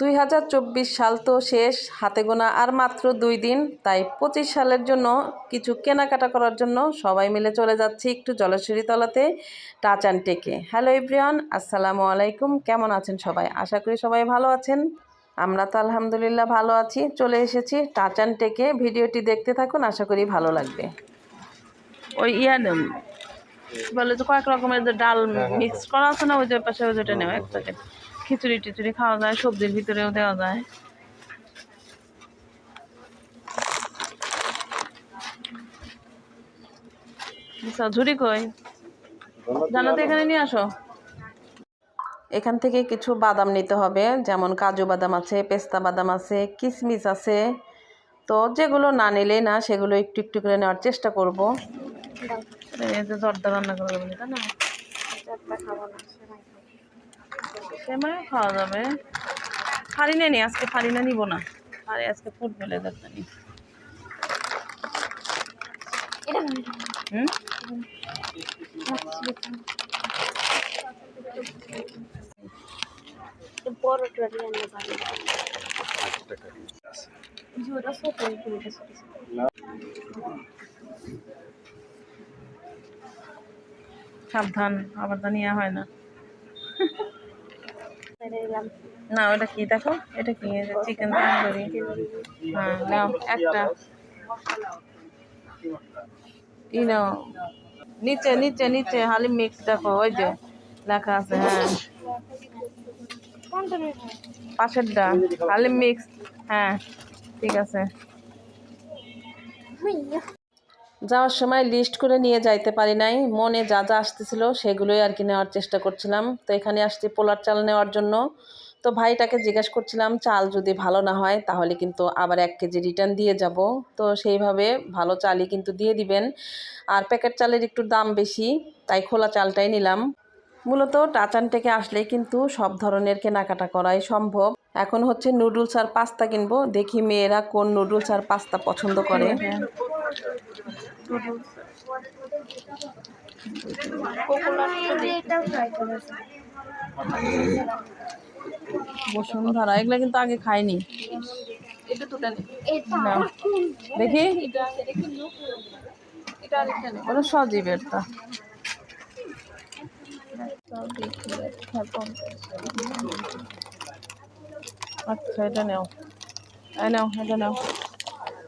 দুই হাজার চব্বিশ সাল তো শেষ হাতে গোনা আর মাত্র দুই দিন। তাই পঁচিশ সালের জন্য কিছু কেনাকাটা করার জন্য সবাই মিলে চলে যাচ্ছি একটু জলেশ্বরী তলাতে টাচ অ্যান্ড টেকে হ্যালো ইব্রিয়ান আসসালামু আলাইকুম। কেমন আছেন সবাই? আশা করি সবাই ভালো আছেন। আমরা তো আলহামদুলিল্লাহ ভালো আছি। চলে এসেছি টাচ অ্যান্ড টেকে ভিডিওটি দেখতে থাকুন আশা করি ভালো লাগবে। ওই ইয়া নেম বলে যে কয়েক রকমের যে ডাল মিক্স করা আছে না ওই যে পাশে ওই যেটা নেওয়া এক প্যাকেট খিচুড়ি টিচুড়ি খাওয়া যায় সবজির ভিতরেও দেওয়া যায়। আচ্ছা, ঝুড়ি কই? জানাতে এখানে নিয়ে আসো। এখান থেকে কিছু বাদাম নিতে হবে যেমন কাজু বাদাম আছে পেস্তা বাদাম আছে কিশমিশ আছে। তো যেগুলো না নিলেই না সেগুলো একটু একটু করে নেওয়ার চেষ্টা করব। এই যে জর্দা রান্না করবে না? সেমাইও খাওয়া যাবে। ফারিনা আজকে ফারিনা নিব না। আরে আজকে ফুটবলের দরকার সাবধান আবার তো নেওয়া হয় না। না, ওটা কি? দেখো, এটা কি? চিকেন তন্দুরি হ্যাঁ নাও, একটা। ই নাও। নিচে নিচে নিচে হালিম মিক্স দেখো, ওই যে লেখা আছে হ্যাঁ। পাশেরটা হালিম মিক্স হ্যাঁ ঠিক আছে। যাওয়ার সময় লিস্ট করে নিয়ে যাইতে পারি নাই। মনে যা যা আসতেছিল সেগুলোই আর কি নেওয়ার চেষ্টা করছিলাম। তো এখানে আসছি পোলার চাল নেওয়ার জন্য। তো ভাইটাকে জিজ্ঞেস করছিলাম, চাল যদি ভালো না হয় তাহলে কিন্তু আবার এক কেজি রিটার্ন দিয়ে যাব। তো সেইভাবে ভালো চালই কিন্তু দিয়ে দিবেন। আর প্যাকেট চালের একটু দাম বেশি, তাই খোলা চালটাই নিলাম। মূলত টাচান থেকে আসলেই কিন্তু সব ধরনের কেনাকাটা করাই সম্ভব। এখন হচ্ছে নুডলস আর পাস্তা কিনবো। দেখি মেয়েরা কোন নুডলস আর পাস্তা পছন্দ করে। এটা করে বসুন্ধরা, এগুলো কিন্তু আগে খাইনি। দেখি। ওটা সজীবের তা। আচ্ছা এটা নাও। নাও, এটা নাও।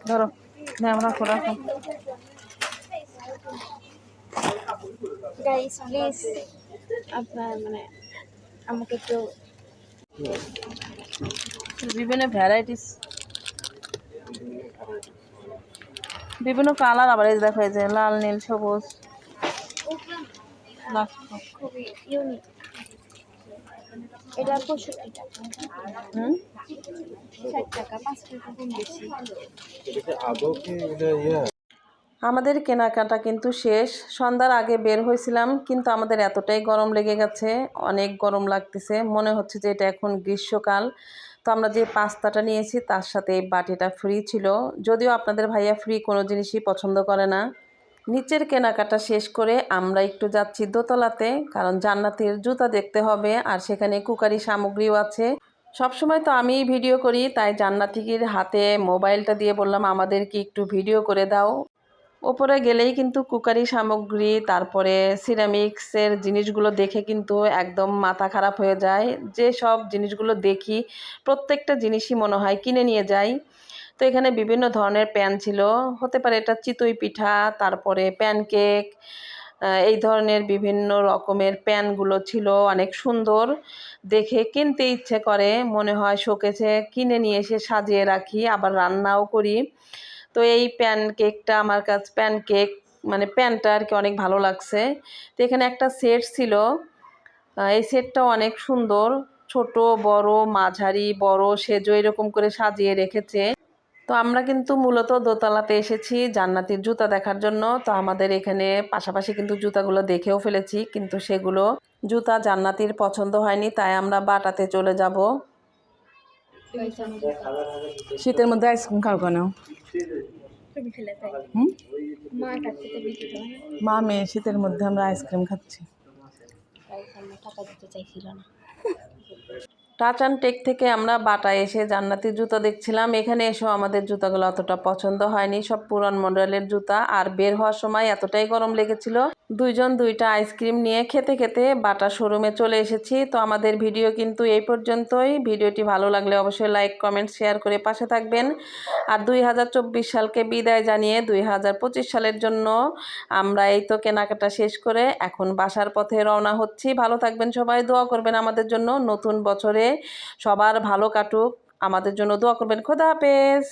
ধরো। নাও, রাখো রাখো। গাইস প্লিজ আপনার মানে আমাকে একটু বিভিন্ন ভ্যারাইটিস বিভিন্ন কালার আবার এই দেখো যে লাল নীল সবুজ। দেখো। খুবই ইউনিক এটা পঁয়ষট্টি টাকা। হুম? ষাট টাকা পাঁচ টাকা কম বেশি। আমাদের কেনাকাটা কিন্তু শেষ। সন্ধ্যার আগে বের হয়েছিলাম, কিন্তু আমাদের এতটাই গরম লেগে গেছে, অনেক গরম লাগতেছে। মনে হচ্ছে যে এটা এখন গ্রীষ্মকাল। তো আমরা যে পাস্তাটা নিয়েছি, তার সাথে এই বাটিটা ফ্রি ছিল। যদিও আপনাদের ভাইয়া ফ্রি কোনো জিনিসই পছন্দ করে না। নিচের কেনাকাটা শেষ করে আমরা একটু যাচ্ছি দোতলাতে, কারণ জান্নাতের জুতা দেখতে হবে, আর সেখানে কুকারি সামগ্রীও আছে। সবসময় তো আমিই ভিডিও করি, তাই জান্নাতিকির হাতে মোবাইলটা দিয়ে বললাম, আমাদেরকে একটু ভিডিও করে দাও। ওপরে গেলেই কিন্তু কুকারি সামগ্রী, তারপরে সিরামিক্সের জিনিসগুলো দেখে কিন্তু একদম মাথা খারাপ হয়ে যায়। যে সব জিনিসগুলো দেখি, প্রত্যেকটা জিনিসই মনে হয় কিনে নিয়ে যাই। তো এখানে বিভিন্ন ধরনের প্যান ছিল। হতে পারে এটা চিতই পিঠা, তারপরে প্যানকেক এই ধরনের বিভিন্ন রকমের প্যানগুলো ছিল, অনেক সুন্দর। দেখে কিনতে ইচ্ছে করে, মনে হয় শোকেছে কিনে নিয়ে এসে সাজিয়ে রাখি, আবার রান্নাও করি। তো এই প্যান কেকটা আমার কাছে প্যান কেক মানে প্যানটা আর কি অনেক ভালো লাগছে। তো এখানে একটা সেট ছিল। এই সেটটাও অনেক সুন্দর। ছোট, বড়, মাঝারি, বড়, সেজো এরকম করে সাজিয়ে রেখেছে। তো আমরা কিন্তু মূলত দোতলাতে এসেছি জান্নাতির জুতা দেখার জন্য। তো আমাদের এখানে পাশাপাশি কিন্তু জুতাগুলো দেখেও ফেলেছি, কিন্তু সেগুলো জুতা জান্নাতির পছন্দ হয়নি, তাই আমরা বাটাতে চলে যাব। শীতের মধ্যে আইসক্রিম খাও কেন? মা মেয়ে শীতের মধ্যে আমরা আইসক্রিম খাচ্ছি। টাচ অ্যান্ড টেক থেকে আমরা বাটায় এসে জান্নাতি জুতো দেখছিলাম। এখানে এসেও আমাদের জুতাগুলো অতটা পছন্দ হয়নি। সব পুরান মডেলের জুতা। আর বের হওয়ার সময় এতটাই গরম লেগেছিল। দুইজন দুইটা আইসক্রিম নিয়ে খেতে খেতে বাটা শোরুমে চলে এসেছি। তো আমাদের ভিডিও কিন্তু এই পর্যন্তই। ভিডিওটি ভালো লাগলে অবশ্যই লাইক, কমেন্ট, শেয়ার করে পাশে থাকবেন। আর দুই হাজার চব্বিশ সালকে বিদায় জানিয়ে দুই হাজার পঁচিশ সালের জন্য আমরা এই তো কেনাকাটা শেষ করে এখন বাসার পথে রওনা হচ্ছি। ভালো থাকবেন সবাই, দোয়া করবেন আমাদের জন্য। নতুন বছরে সবার ভালো কাটুক। আমাদের জন্য দোয়া করবেন। খোদা হাফেজ।